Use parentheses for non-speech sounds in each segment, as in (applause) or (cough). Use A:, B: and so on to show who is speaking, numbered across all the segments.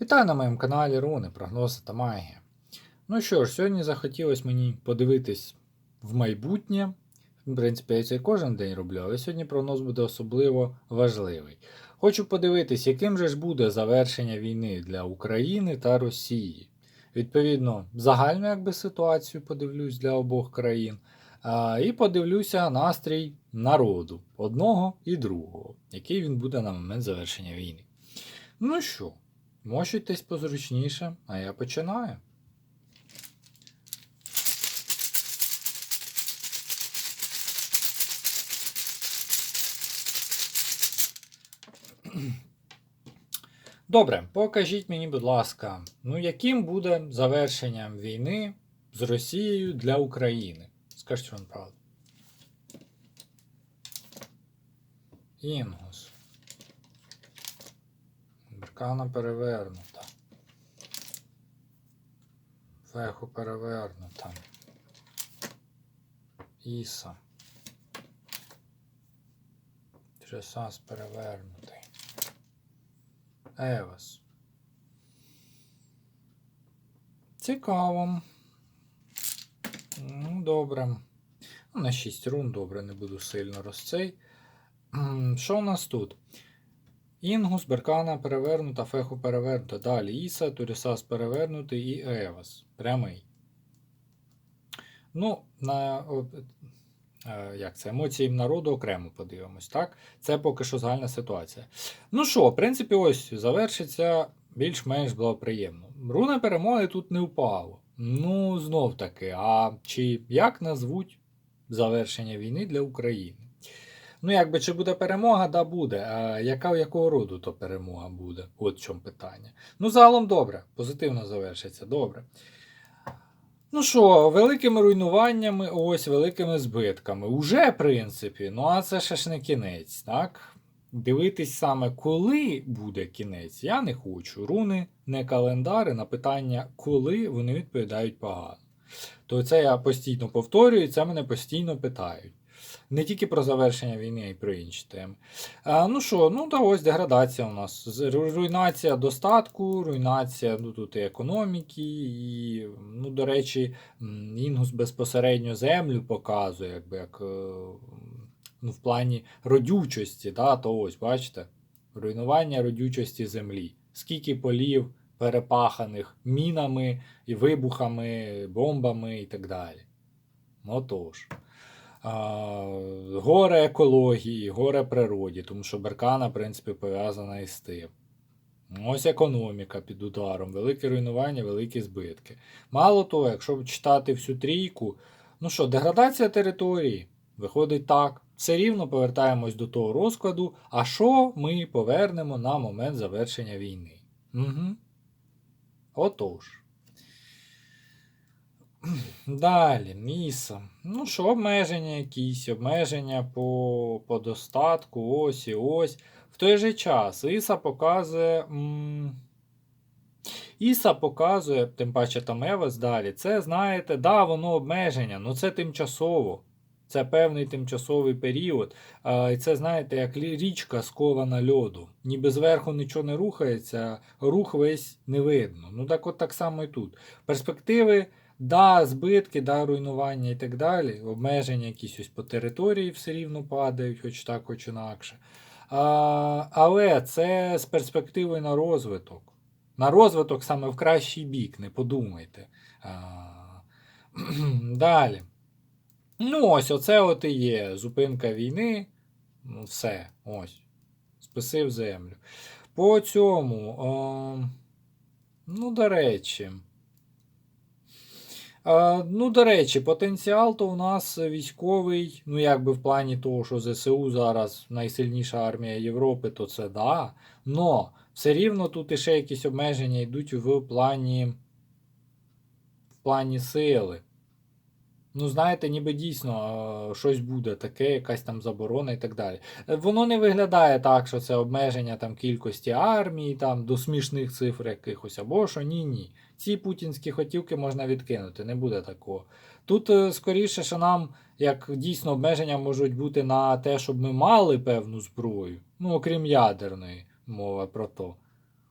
A: Вітаю на моєму каналі Руни, прогнози та магія. Ну що ж, сьогодні захотілося мені подивитись в майбутнє. В принципі, я це кожен день роблю, але сьогодні прогноз буде особливо важливий. Хочу подивитись, яким же ж буде завершення війни для України та Росії. Відповідно, загальну якби, ситуацію подивлюсь для обох країн. І подивлюся настрій народу одного і другого, який він буде на момент завершення війни. Ну що, мощуйтесь позручніше, а я починаю. Добре, покажіть мені, будь ласка, ну яким буде завершенням війни з Росією для України? Скажіть вам правду. Інгус. Беркана перевернута. Феху перевернута. Іса. Тресас перевернутий. Евас. Цікаво. Ну, добре. Ну, На 6 рун, добре, не буду сильно розцей. Що у нас тут? Інгус, Беркана перевернута, Феху перевернута. Далі Іса, Турісас перевернутий і Евас. Прямий. Ну, на е, як це, емоції народу окремо подивимось, так? Це поки що загальна ситуація. Ну що, в принципі, ось завершиться більш-менш благоприємно. Руна перемоги тут не впало. Ну, знов таки, а чи як назвуть завершення війни для України? Ну, якби чи буде перемога, да буде. А яка якого роду то перемога буде? От в чому питання. Ну, загалом добре, позитивно завершиться, добре. Ну що, великими руйнуваннями, ось великими збитками. Уже, в принципі, ну а це ще ж не кінець, так? Дивитись саме, коли буде кінець, я не хочу. Руни не календари на питання, коли вони відповідають погано. То це я постійно повторюю, це мене постійно питають. Не тільки про завершення війни, а й про інші теми. А, ну що, ну та ось деградація у нас. Руйнація достатку, руйнація ну, тут і економіки, і, ну, до речі, Інгус безпосередньо землю показує, якби як е, ну, в плані родючості, да, то ось, бачите, руйнування родючості землі. Скільки полів перепаханих мінами і вибухами, бомбами і так далі. Отож. А, горе екології, горе природі, тому що Беркана, в принципі, пов'язана із тим. Ось економіка під ударом, велике руйнування, великі збитки. Мало того, якщо читати всю трійку, ну що, деградація території виходить так. Все рівно повертаємось до того розкладу, а що ми повернемо на момент завершення війни. Угу. Отож. Далі, міса. Ну що, обмеження якісь, обмеження по, по достатку, ось і ось. В той же час Іса показує. М- Іса показує, тим паче там Евас далі. Це, знаєте, да, воно обмеження, але це тимчасово. Це певний тимчасовий період. І це, знаєте, як річка скована льоду. Ніби зверху нічого не рухається, рух весь не видно. Ну так от так само і тут. Перспективи. Да, збитки, да, руйнування і так далі. Обмеження якісь ось по території все рівно падають, хоч так, хоч інакше. А, але це з перспективою на розвиток. На розвиток саме в кращий бік, не подумайте. А, (clears throat) далі. Ну, ось, оце от і є. Зупинка війни. Ну, все, ось. Списив землю. По цьому. О, ну, до речі. Ну, до речі, потенціал то у нас військовий, ну якби в плані того, що ЗСУ зараз найсильніша армія Європи, то це да. Но все рівно тут іще якісь обмеження йдуть в плані, в плані сили. Ну, знаєте, ніби дійсно щось буде таке, якась там заборона і так далі. Е, Воно не виглядає так, що це обмеження там кількості армії, там до смішних цифр якихось, або що ні, ні. Ці путінські хотівки можна відкинути, не буде такого. Тут е, скоріше, що нам як дійсно обмеження можуть бути на те, щоб ми мали певну зброю, ну окрім ядерної мова про то.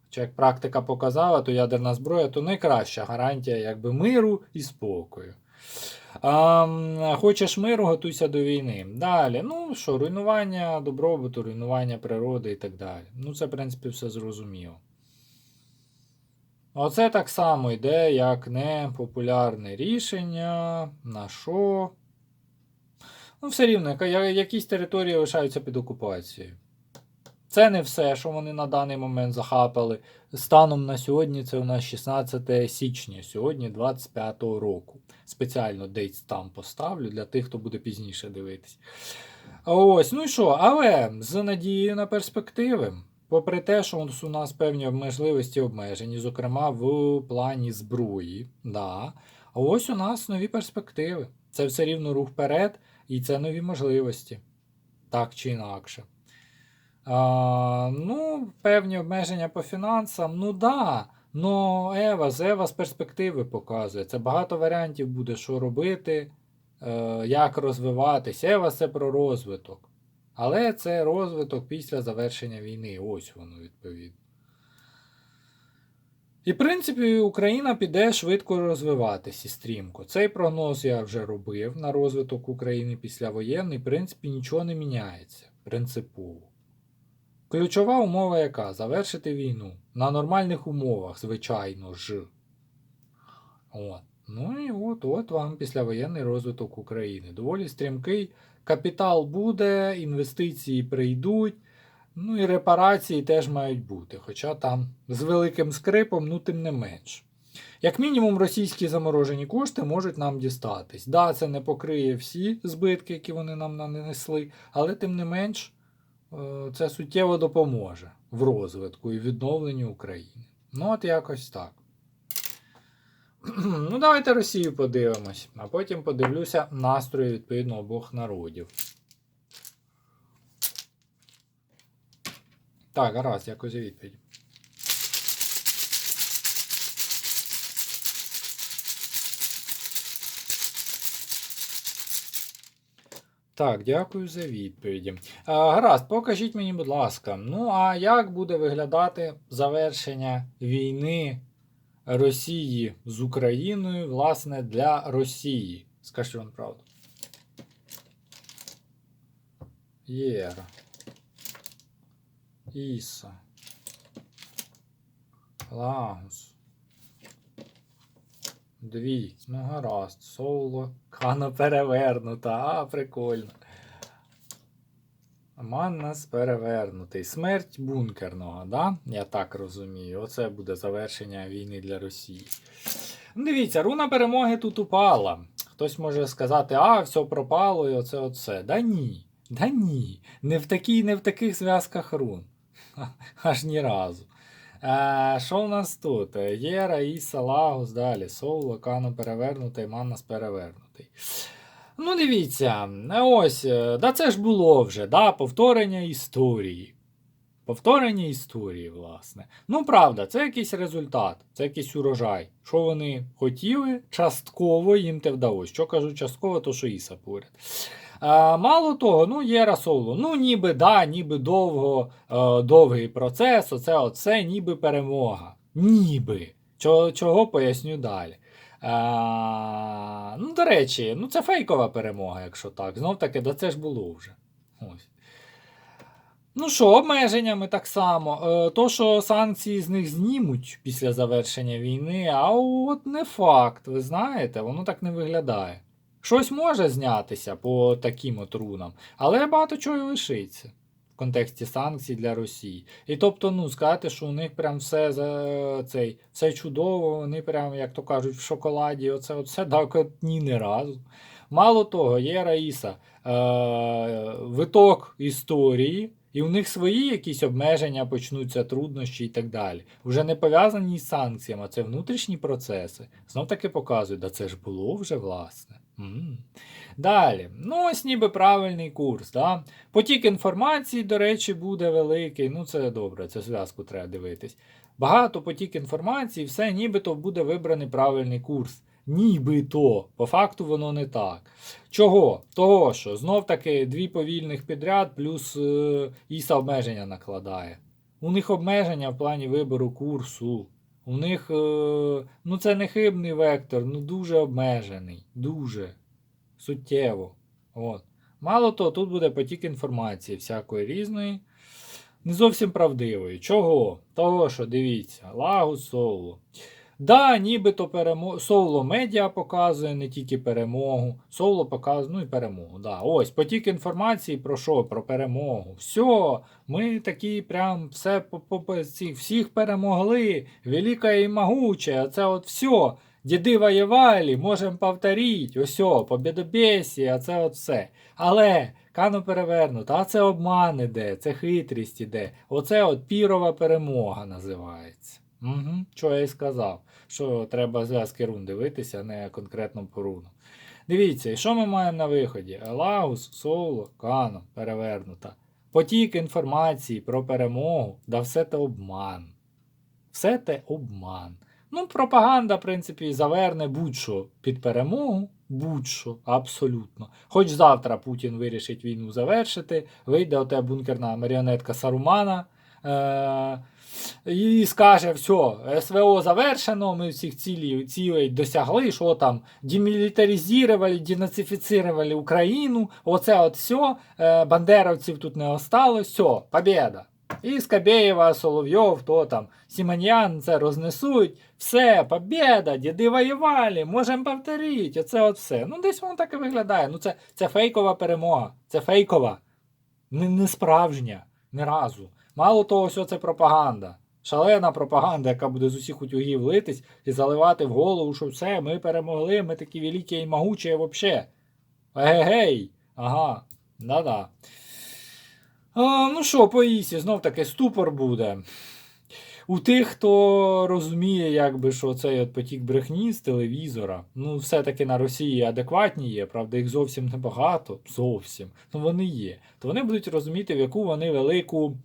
A: Хоча як практика показала, то ядерна зброя то найкраща гарантія якби миру і спокою. А, хочеш миру, готуйся до війни. Далі, ну що, руйнування добробуту, руйнування природи і так далі. Ну, це, в принципі, все зрозуміло. Оце так само йде, як непопулярне рішення. На що? Ну, все рівно, якісь території лишаються під окупацією. Це не все, що вони на даний момент захапали. Станом на сьогодні це у нас 16 січня, сьогодні 25-го року. Спеціально дейтс там поставлю для тих, хто буде пізніше дивитись. Ось, ну і що, але з надією на перспективи, попри те, що у нас певні можливості обмежені, зокрема в плані зброї, да, а ось у нас нові перспективи. Це все рівно рух вперед, і це нові можливості. Так чи інакше. А, ну, певні обмеження по фінансам, ну да. Но Ева, з Ева з перспективи показує. Це багато варіантів буде, що робити, е, як розвиватись. Ева це про розвиток. Але це розвиток після завершення війни. Ось воно відповідно. І, в принципі, Україна піде швидко розвиватись і стрімко. Цей прогноз я вже робив на розвиток України післявоєнний. В принципі, нічого не міняється принципово. Ключова умова яка? Завершити війну. На нормальних умовах, звичайно ж. От. Ну і от, от вам післявоєнний розвиток України. Доволі стрімкий. Капітал буде, інвестиції прийдуть. Ну і репарації теж мають бути. Хоча там з великим скрипом, ну тим не менш. Як мінімум, російські заморожені кошти можуть нам дістатись. Да, це не покриє всі збитки, які вони нам нанесли, але тим не менш. Е, це суттєво допоможе в розвитку і відновленні України. Ну, от якось так. Ну, давайте Росію подивимось, а потім подивлюся настрої відповідно обох народів. Так, гаразд, дякую за відповідь. Так, дякую за відповіді. А, гаразд, покажіть мені, будь ласка, ну а як буде виглядати завершення війни Росії з Україною, власне, для Росії? Скажіть вам правду. Єра. Іса. Лагус. Дві. Ну, гаразд. Соло. Кана перевернута. А, прикольно. Маннас перевернутий. Смерть бункерного, да? Я так розумію. Оце буде завершення війни для Росії. Ну, Дивіться, руна перемоги тут упала. Хтось може сказати, а, все пропало, і оце оце. Да ні. Да ні. Не в такій, не в таких зв'язках рун. (laughs) Аж ні разу. Е, Що у нас тут? Єра, Іса, Лагус, далі. Соул, Локану перевернутий, Маннас перевернутий. Ну, дивіться, ось, е, да це ж було вже, да, повторення історії. Повторення історії, власне. Ну, правда, це якийсь результат, це якийсь урожай. Що вони хотіли, частково їм те вдалося. Що кажу частково, то що Іса поряд. А, мало того, ну, є Расолу. Ну, ніби да, ніби довго, е, довгий процес, оце, оце, ніби перемога. Ніби. Чого, чого поясню далі. А, ну, до речі, ну це фейкова перемога, якщо так. Знов таки, да це ж було вже. Ось. Ну що, обмеженнями так само. Е, то, що санкції з них знімуть після завершення війни, а от не факт, ви знаєте, воно так не виглядає. Щось може знятися по таким от рунам, але багато чого і лишиться контексті санкцій для Росії. І тобто, ну, сказати, що у них прям все за цей, все чудово, вони прям, як то кажуть, в шоколаді, оце, оце так от ні не разу. Мало того, є Раїса, е, виток історії, і у них свої якісь обмеження почнуться, труднощі і так далі. Вже не пов'язані з санкціями, це внутрішні процеси. Знов таки показують, да це ж було вже власне. М. Далі, ну ось ніби правильний курс. Да? Потік інформації, до речі, буде великий. Ну, це добре, це зв'язку треба дивитись. Багато потік інформації, все нібито буде вибраний правильний курс. Нібито, по факту воно не так. Чого? Того, що знов таки дві повільних підряд, плюс е, Іса обмеження накладає. У них обмеження в плані вибору курсу. У них, е, ну це не хибний вектор, ну дуже обмежений. Дуже суттєво. От. Мало того, тут буде потік інформації всякої різної, не зовсім правдивої. Чого? Того, що дивіться, Лагус Соло. Да, нібито перемо... Соло медіа показує не тільки перемогу, Соло показує, ну і перемогу. Да. Ось потік інформації про що? Про перемогу. Все, ми такі прям все всіх перемогли. Велика і могуча. Це от все. Діди воювали, можемо повторити. Ось, побєдобєсі, а це от все. Але кано перевернуто, а це обман іде, це хитрість іде. Оце от пірова перемога називається. Угу, що я й сказав, що треба зв'язки рун дивитися, а не конкретно по руну. Дивіться, і що ми маємо на виході? Елагус, Соло, Кано, перевернута. Потік інформації про перемогу, да все те обман. Все те обман. Ну, пропаганда, в принципі, заверне будь-що під перемогу, будь-що, абсолютно. Хоч завтра Путін вирішить війну завершити, вийде оте бункерна маріонетка Сарумана. Е- і скаже, все, СВО завершено, ми всіх цілей, цілей досягли, що там демілітаризували, денацифіцировали Україну, оце от все, бандеровців тут не осталось, все, побєда. І Скабєєва, Соловйов, то там, Сімоньян це рознесуть, все, побєда, діди воювали, можемо повторити, оце от все. Ну, десь воно так і виглядає. Ну, це, це фейкова перемога, це фейкова, не, не справжня, ні разу. Мало того, все це пропаганда. Шалена пропаганда, яка буде з усіх утюгів литись і заливати в голову, що все, ми перемогли, ми такі великі і могучі взагалі. Егегей! Ага, да-да. Ну що, по Ісі, знов таки ступор буде. У тих, хто розуміє, якби, що цей от потік брехні з телевізора, ну, все-таки на Росії адекватні є, правда, їх зовсім небагато, зовсім, ну вони є, то вони будуть розуміти, в яку вони велику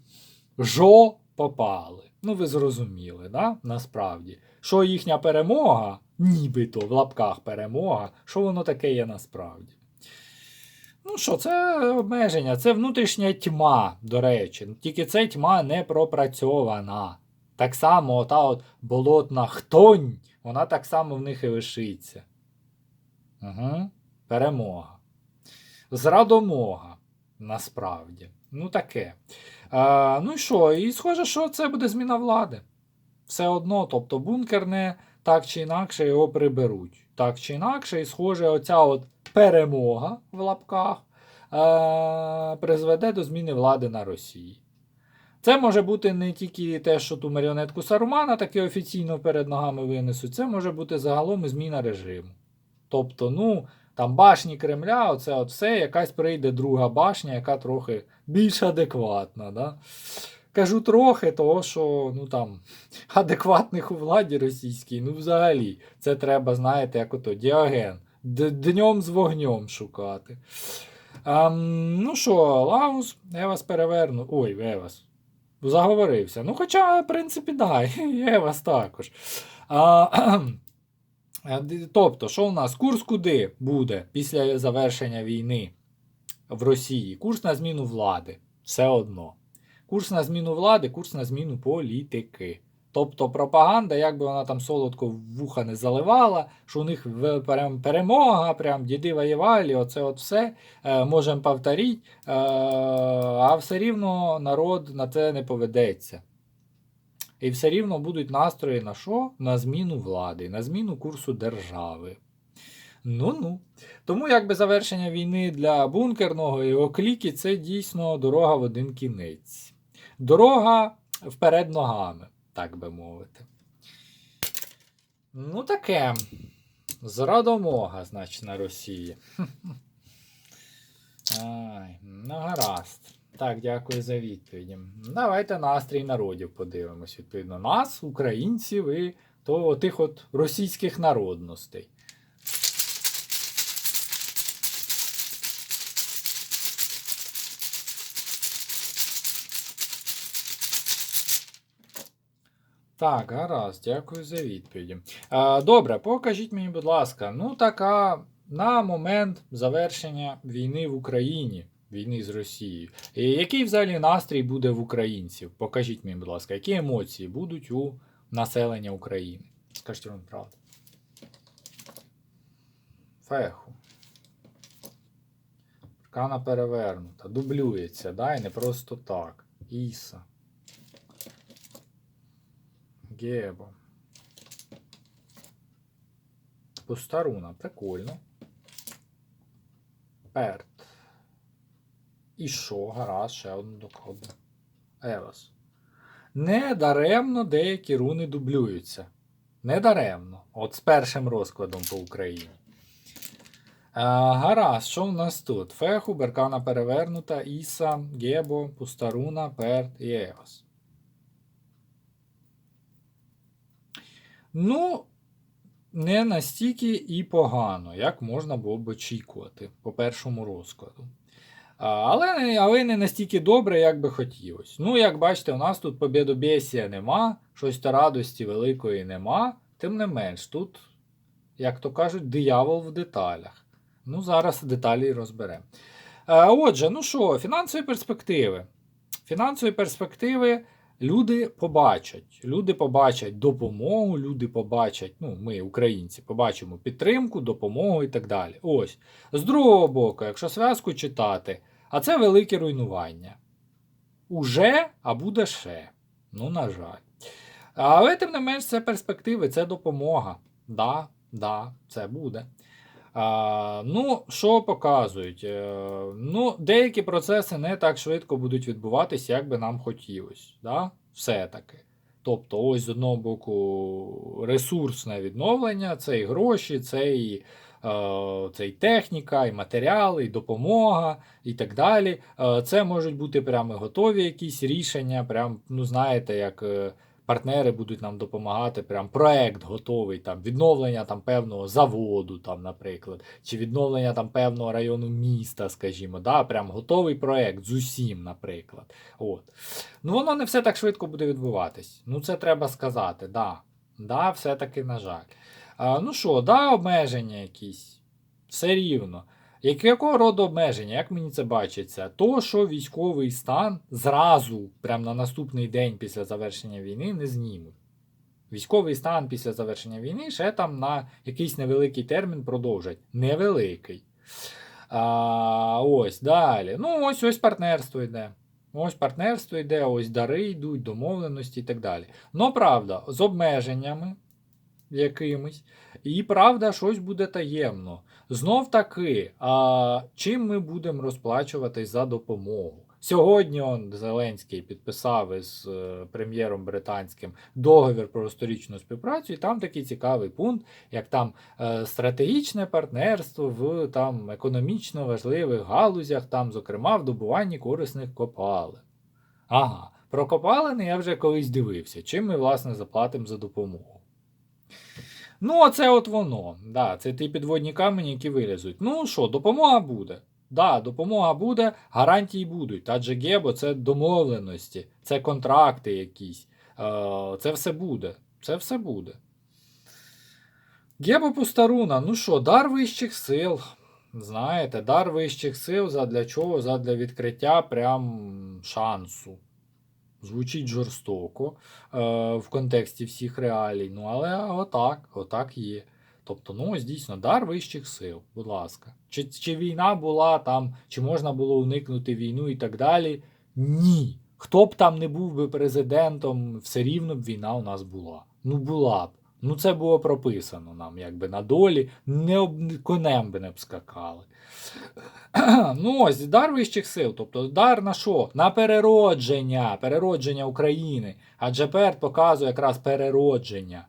A: жо попали. Ну, ви зрозуміли, да? насправді. Що їхня перемога, нібито в лапках перемога, що воно таке є насправді. Ну що, це обмеження, це внутрішня тьма, до речі. Тільки це тьма не пропрацьована. Так само ота от болотна хтонь, вона так само в них і лишиться. Угу. Перемога. Зрадомога, насправді. Ну таке. А, ну і що? І схоже, що це буде зміна влади. Все одно, тобто бункерне так чи інакше його приберуть. Так чи інакше, і схоже, оця от перемога в лапках е- призведе до зміни влади на Росії. Це може бути не тільки те, що ту маріонетку Сарумана таки офіційно перед ногами винесуть, це може бути загалом і зміна режиму. Тобто, ну, там башні Кремля, оце от все, якась прийде друга башня, яка трохи більш адекватна. Да? Кажу трохи, того що ну там (laughs) адекватних у владі російській, ну взагалі, це треба, знаєте, як ото діаген. Днем з вогнем шукати. А, ну що, Лаус, я вас переверну. Ой, я вас. Заговорився. Ну, хоча, в принципі, да, (laughs) я вас також. А, (clears throat) тобто, що у нас? Курс куди буде після завершення війни в Росії? Курс на зміну влади. Все одно. Курс на зміну влади, курс на зміну політики. Тобто пропаганда, як би вона там солодко вуха не заливала, що у них прям перемога, прям діди воювали, оце от все, е, можемо повторити, е, а все рівно народ на це не поведеться. І все рівно будуть настрої на що? На зміну влади, на зміну курсу держави. Ну-ну. Тому якби завершення війни для бункерного і окліки це дійсно дорога в один кінець. Дорога вперед ногами, так би мовити. Ну, таке. Зрадомога, значить, на Росії. (laughs) Ай, ну гаразд. Так, дякую за відповіді. Давайте настрій народів подивимось. Відповідно, нас, українців і то тих от російських народностей. Так, гаразд, дякую за відповіді. Добре, покажіть мені, будь ласка, ну така на момент завершення війни в Україні війни з Росією. І який взагалі настрій буде в українців? Покажіть мені, будь ласка, які емоції будуть у населення України? Скажіть вам правду. Феху. Аркана перевернута. Дублюється, да? І не просто так. Іса. Гебо. Пустаруна. Прикольно. Перт. І що? Гаразд, ще одну докладу. Евас. Недаремно деякі руни дублюються. Недаремно. От з першим розкладом по Україні. А, гаразд, що в нас тут? Феху, Беркана перевернута, Іса, Гебо, Пустаруна, Перт і Евас. Ну, не настільки і погано, як можна було б очікувати по першому розкладу. Але, але не настільки добре, як би хотілося. Ну, як бачите, у нас тут побєдобєсія нема, щось радості великої нема. Тим не менш, тут, як то кажуть, диявол в деталях. Ну, зараз деталі розберемо. Е, Отже, ну що, фінансові перспективи. Фінансові перспективи люди побачать. Люди побачать допомогу, люди побачать, ну, ми, українці, побачимо підтримку, допомогу і так далі. Ось. З другого боку, якщо зв'язку читати, а це велике руйнування. Уже, а буде ще. Ну, на жаль. Але тим не менш, це перспективи, це допомога. Да, да, це буде. А, ну, що показують? Е, ну, деякі процеси не так швидко будуть відбуватися, як би нам хотілося. Да? Все-таки. Тобто, ось з одного боку, ресурсне відновлення, це і гроші, це і, е, це і техніка, і матеріали, і допомога, і так далі. Е, це можуть бути прямо готові якісь рішення, прям, ну, знаєте, як. Партнери будуть нам допомагати, прям проект готовий, там відновлення там певного заводу, там, наприклад, чи відновлення там певного району міста, скажімо, да, прям готовий проект з усім, наприклад. От. Ну воно не все так швидко буде відбуватись. Ну це треба сказати, да. Да, все-таки, на жаль. А, ну що, да, обмеження якісь. Все рівно. Як, якого роду обмеження, як мені це бачиться? То, що військовий стан зразу, прямо на наступний день після завершення війни, не знімуть. Військовий стан після завершення війни ще там на якийсь невеликий термін продовжать. Невеликий. А, ось далі. Ну, ось ось партнерство йде. Ось партнерство йде, ось дари йдуть, домовленості і так далі. Ну, правда, з обмеженнями якимись. І правда, щось буде таємно. Знов таки, а чим ми будемо розплачуватись за допомогу? Сьогодні он Зеленський підписав із е, прем'єром британським договір про сторічну співпрацю, і там такий цікавий пункт, як там е, стратегічне партнерство в там економічно важливих галузях, там, зокрема, в добуванні корисних копалин. Ага, про копалини я вже колись дивився, чим ми, власне, заплатимо за допомогу. Ну, оце от воно. Да, це ті підводні камені, які вилізуть. Ну що, допомога буде. Да, допомога буде, гарантії будуть. Адже Гебо це домовленості, це контракти якісь. Е, це все буде. Це все буде. Гебо Пустаруна, ну що, дар вищих сил. Знаєте, дар вищих сил задля чого? Задля відкриття прям шансу. Звучить жорстоко е, в контексті всіх реалій. Ну, але отак, отак є. Тобто, ну ось дійсно дар вищих сил, будь ласка. Чи, чи війна була там, чи можна було уникнути війну і так далі? Ні. Хто б там не був би президентом, все рівно б війна у нас була. Ну, була б. Ну, це було прописано нам, якби на долі, не об конем би не б скакали. (clears throat) ну, ось дар вищих сил. Тобто дар на що? На переродження, переродження України. Адже Перт показує якраз переродження.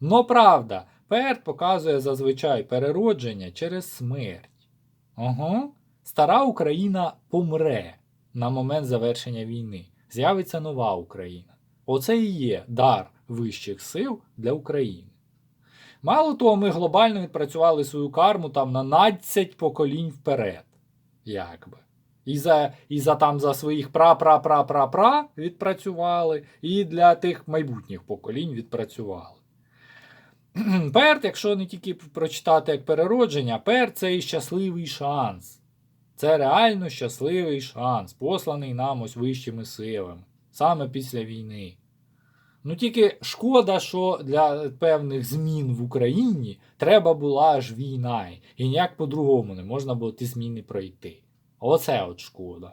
A: Ну, правда, Перт показує зазвичай переродження через смерть. Ага. Стара Україна помре на момент завершення війни. З'явиться нова Україна. Оце і є дар вищих сил для України. Мало того, ми глобально відпрацювали свою карму там на 12 поколінь вперед. Якби. І за, і за там за своїх пра-пра-пра-пра-пра відпрацювали, і для тих майбутніх поколінь відпрацювали. Перт, якщо не тільки прочитати як переродження, перт це і щасливий шанс. Це реально щасливий шанс, посланий нам ось вищими силами, саме після війни. Ну тільки шкода, що для певних змін в Україні треба була аж війна, і ніяк по-другому не можна було ті зміни пройти. Оце от шкода.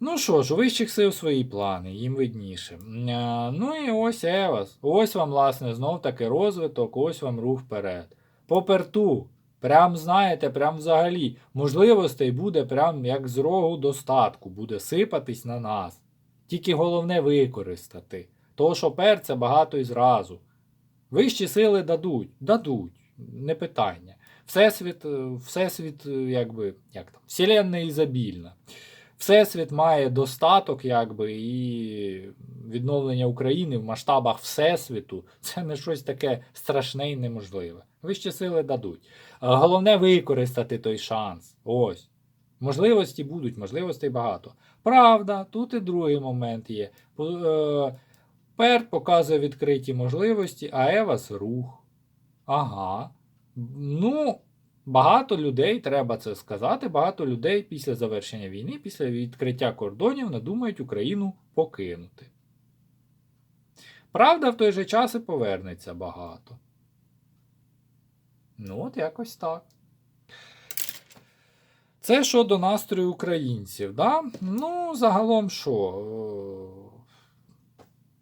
A: Ну що ж, у вищих сил свої плани, їм видніше. Е, Ну і ось Евас. Ось вам, власне, знов таки розвиток, ось вам рух вперед. Поперту. Прям знаєте, прям взагалі. Можливостей буде прям як з рогу достатку, буде сипатись на нас. Тільки головне використати. Того, що пер це багато і зразу. Вищі сили дадуть, дадуть, не питання. Всесвіт, е, всесвіт, е, якби, як там, вселенна ізобільна. Всесвіт має достаток, якби, і відновлення України в масштабах Всесвіту це не щось таке страшне і неможливе. Вищі сили дадуть. Головне використати той шанс. Ось. Можливості будуть, можливостей багато. Правда, тут і другий момент є. Е, Перт показує відкриті можливості, а Евас рух. Ага. Ну, багато людей, треба це сказати, багато людей після завершення війни, після відкриття кордонів надумають Україну покинути. Правда, в той же час і повернеться багато. Ну, от якось так. Це щодо настрою українців, да? Ну, загалом що?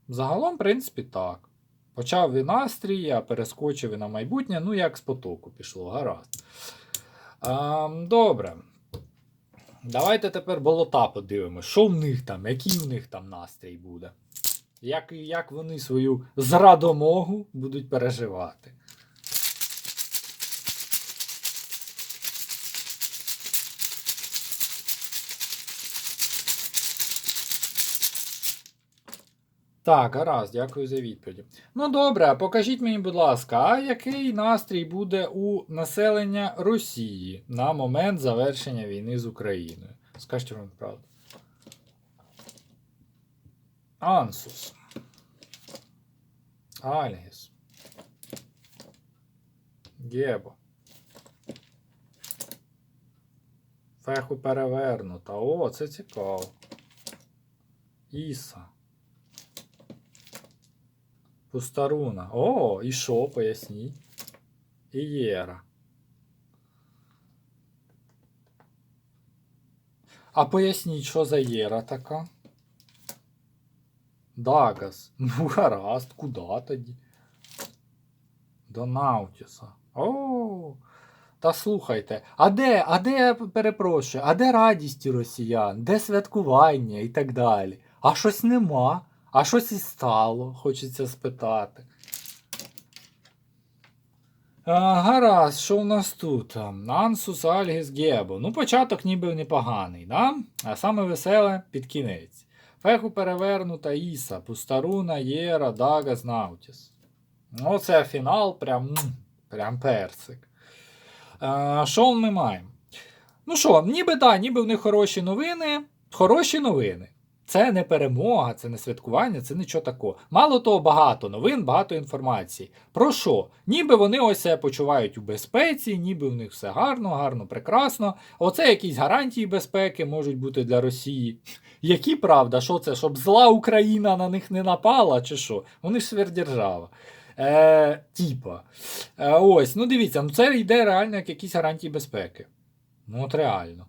A: Загалом, в принципі, так. Почав і настрій, а перескочив і на майбутнє, ну як з потоку пішло, гаразд. А, добре. Давайте тепер болота подивимося, що в них там, який в них там настрій буде. Як, як вони свою зрадомогу будуть переживати. Так, гаразд, дякую за відповіді. Ну добре, покажіть мені, будь ласка, а який настрій буде у населення Росії на момент завершення війни з Україною? Скажіть вам правду. Ансус. Альгіс. Гебо. Феху перевернута. О, це цікаво. Іса. Пустаруна. О, і що, поясніть. І Єра. А поясніть, що за Єра така? Дагас. Ну, гаразд, куди тоді? До Наутіса. О. Та слухайте, а де, а де, перепрошую, а де радість росіян, де святкування і так далі? А щось нема, а щось і стало, хочеться спитати. А, гаразд, що у нас тут? Ансус Альгіс Гебо. Ну, початок ніби непоганий, да? а саме веселе під кінець. Феху перевернута Іса, Пустаруна, Єра, Дагас, Наутіс. Ну, це фінал, прям, прям персик. А, що ми маємо? Ну що, ніби так, ніби в них хороші новини. Хороші новини. Це не перемога, це не святкування, це нічого такого. Мало того, багато новин, багато інформації. Про що? Ніби вони ось себе почувають у безпеці, ніби в них все гарно, гарно, прекрасно. Оце якісь гарантії безпеки можуть бути для Росії. (laughs) Які правда, що це? Щоб зла Україна на них не напала, чи що? Вони ж сверхдержава. Е, Тіпа. Е, ось, ну дивіться, ну це йде реально як якісь гарантії безпеки. Ну, от реально.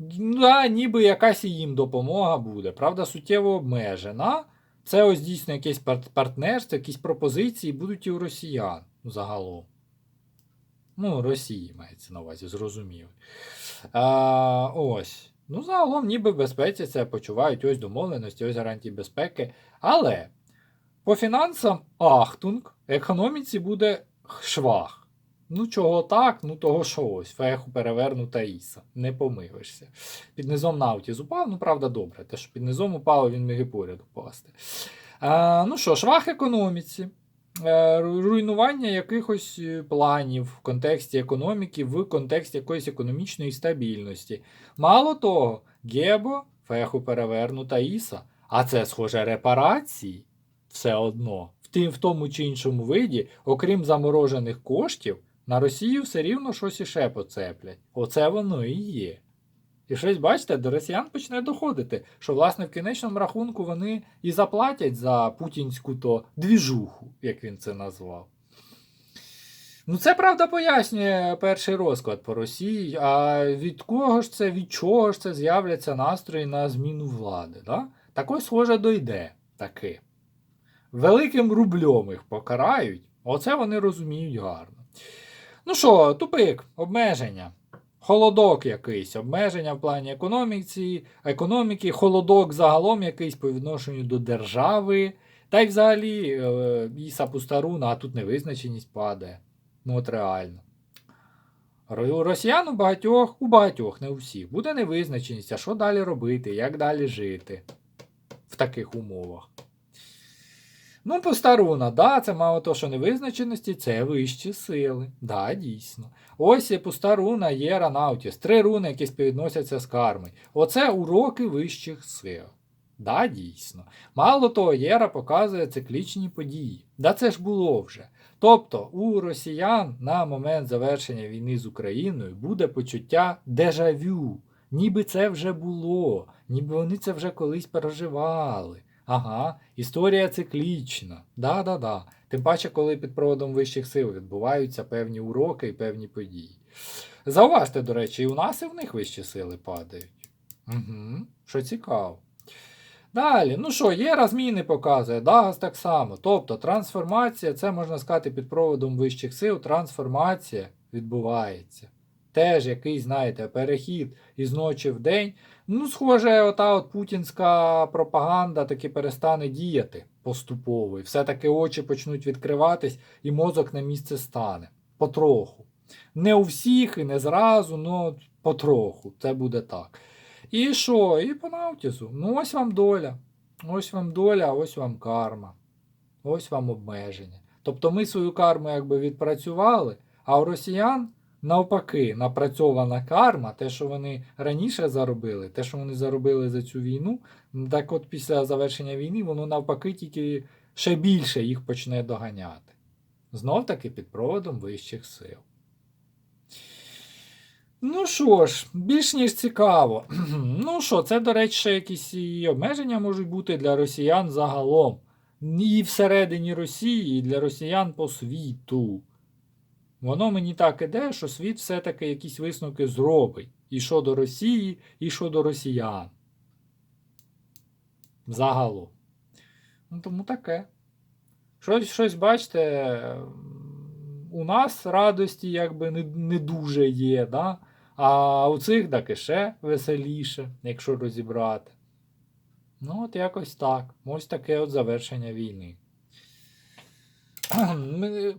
A: Ну, да, ніби якась і їм допомога буде. Правда, суттєво обмежена. Це ось дійсно якесь партнерство, якісь пропозиції будуть і у росіян загалом. Ну, Росії мається на увазі, зрозуміло. А, ось. Ну, загалом, ніби в безпеці це почувають ось домовленості, ось гарантії безпеки. Але по фінансам ахтунг, економіці буде швах. Ну, чого так? Ну того що ось, феху перевернута Іса. Не помилишся. Під низом Наутіс упав, ну правда, добре. Те, що під низом упав, він міг і поряд упасти. А, ну що, швах економіці. Е, Руйнування якихось е, планів в контексті економіки, в контексті якоїсь економічної стабільності. Мало того, Гебо, феху перевернута Іса. А це, схоже, репарації все одно. В тому чи іншому виді, окрім заморожених коштів, На Росію все рівно щось іще поцеплять. Оце воно і є. І щось, бачите, до росіян почне доходити, що, власне, в кінечному рахунку вони і заплатять за путінську то двіжуху, як він це назвав. Ну, це правда пояснює перший розклад по Росії. А від кого ж це, від чого ж це з'являться настрої на зміну влади? Да? Так ось, схоже, дойде таки. Великим рублем їх покарають. Оце вони розуміють гарно. Ну що, тупик, обмеження. Холодок якийсь, обмеження в плані економіці, економіки, холодок загалом якийсь по відношенню до держави. Та й взагалі е, Іса Пустаруна, а тут невизначеність падає. Ну от реально. У росіян у багатьох, у багатьох, не у всіх, буде невизначеність, а що далі робити, як далі жити в таких умовах. Ну, Пустаруна, да, це мало того, що невизначеності, це вищі сили. Да, дійсно. Ось і Пустаруна є Ранаутіс. Три руни, які співвідносяться з кармою. Оце уроки вищих сил. Да, дійсно. Мало того, Єра показує циклічні події. Да це ж було вже. Тобто у росіян на момент завершення війни з Україною буде почуття дежавю. Ніби це вже було, ніби вони це вже колись переживали. Ага, історія циклічна. Да-да-да. Тим паче, коли під проводом вищих сил відбуваються певні уроки і певні події. Зауважте, до речі, і у нас і в них вищі сили падають. Угу, Що цікаво. Далі, ну що, є розміни показує, Дагас так само. Тобто трансформація, це можна сказати під проводом вищих сил, трансформація відбувається. Теж якийсь, знаєте, перехід із ночі в день. Ну, схоже, ота от путінська пропаганда таки перестане діяти поступово. І все-таки очі почнуть відкриватись, і мозок на місце стане. Потроху. Не у всіх і не зразу, але потроху. Це буде так. І що? І по Наутісу. Ну, ось вам доля. Ось вам доля, ось вам карма. Ось вам обмеження. Тобто ми свою карму якби відпрацювали, а у росіян навпаки напрацьована карма, те, що вони раніше заробили, те, що вони заробили за цю війну, так от після завершення війни воно навпаки тільки ще більше їх почне доганяти. Знов таки під проводом вищих сил. Ну що ж, більш ніж цікаво. (clears throat) Ну що, це, до речі, ще якісь і обмеження можуть бути для росіян загалом. І всередині Росії, і для росіян по світу. Воно мені так іде, що світ все-таки якісь висновки зробить. І щодо Росії, і щодо росіян. Загалом. Ну, тому таке. Щось, щось бачите, у нас радості якби не, не дуже є, да? а у цих таки ще веселіше, якщо розібрати. Ну, от якось так. Ось таке от завершення війни.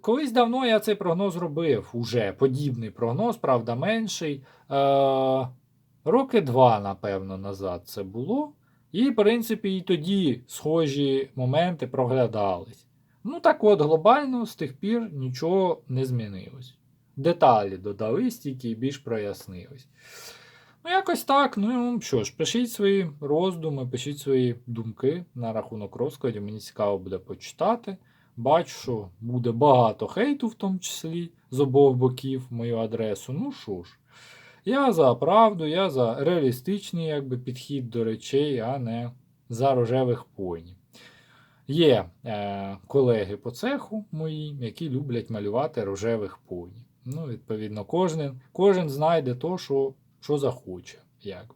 A: Колись давно я цей прогноз робив уже подібний прогноз, правда, менший. Е, роки два, напевно, назад це було. І, в принципі, і тоді схожі моменти проглядались. Ну так от, глобально з тих пір нічого не змінилось. Деталі додались тільки більш прояснилось. Ну, якось так. Ну що ж, пишіть свої роздуми, пишіть свої думки на рахунок розкладів. Мені цікаво буде почитати. Бачу, що буде багато хейту, в тому числі з обох боків мою адресу. Ну що ж, я за правду, я за реалістичний якби, підхід до речей, а не за рожевих понів. Є е, колеги по цеху мої, які люблять малювати рожевих понів. Ну, відповідно, кожен, кожен знайде то, що, що захоче. Якби.